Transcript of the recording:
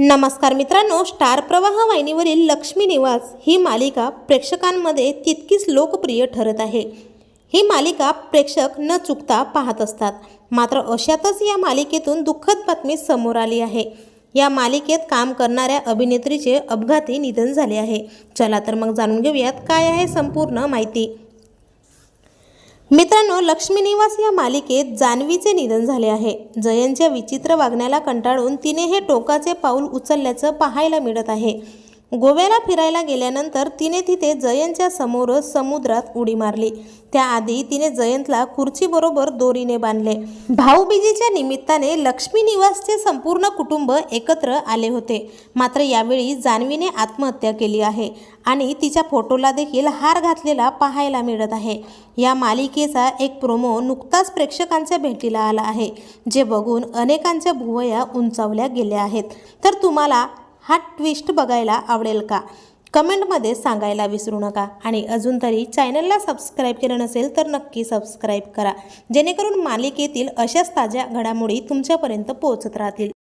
नमस्कार मित्रांनो स्टार प्रवाह वाहिनीवरील लक्ष्मी निवास ही मालिका प्रेक्षकांमध्ये तितकीच लोकप्रिय ठरत आहे. ही मालिका प्रेक्षक न चुकता पाहत असतात. मात्र अशातच या मालिकेतून दुःखद बातमी समोर आली आहे. या मालिकेत काम करणाऱ्या अभिनेत्रीचे अपघाती निधन झाले आहे. चला तर मग जाणून घेऊयात काय आहे संपूर्ण माहिती. मित्रांनो लक्ष्मी निवास या मालिकेत जान्हवीचे निधन झाले आहे. जयंतच्या विचित्र वागण्याला कंटाळून तिने हे टोकाचे पाऊल उचलल्याचं पाहायला मिळत आहे. गोव्याला फिरायला गेल्यानंतर तिने तिथे जयंतच्या समोरच समुद्रात उडी मारली. त्याआधी तिने जयंतला खुर्चीबरोबर दोरीने बांधले. भाऊबीजीच्या निमित्ताने लक्ष्मी निवासचे संपूर्ण कुटुंब एकत्र आले होते. मात्र यावेळी जान्हवीने आत्महत्या केली आहे आणि तिच्या फोटोला देखील हार घातलेला पाहायला मिळत आहे. या मालिकेचा एक प्रोमो नुकताच प्रेक्षकांच्या भेटीला आला आहे जे बघून अनेकांच्या भुवया उंचावल्या गेल्या आहेत. तर तुम्हाला हा ट्विस्ट बघायला आवडेल का? कमेंटमध्ये सांगायला विसरू नका. आणि अजून तरी चॅनलला सबस्क्राईब केलं नसेल तर नक्की सबस्क्राईब करा. जेणेकरून मालिकेतील अशाच ताज्या घडामोडी तुमच्यापर्यंत पोहोचत राहतील.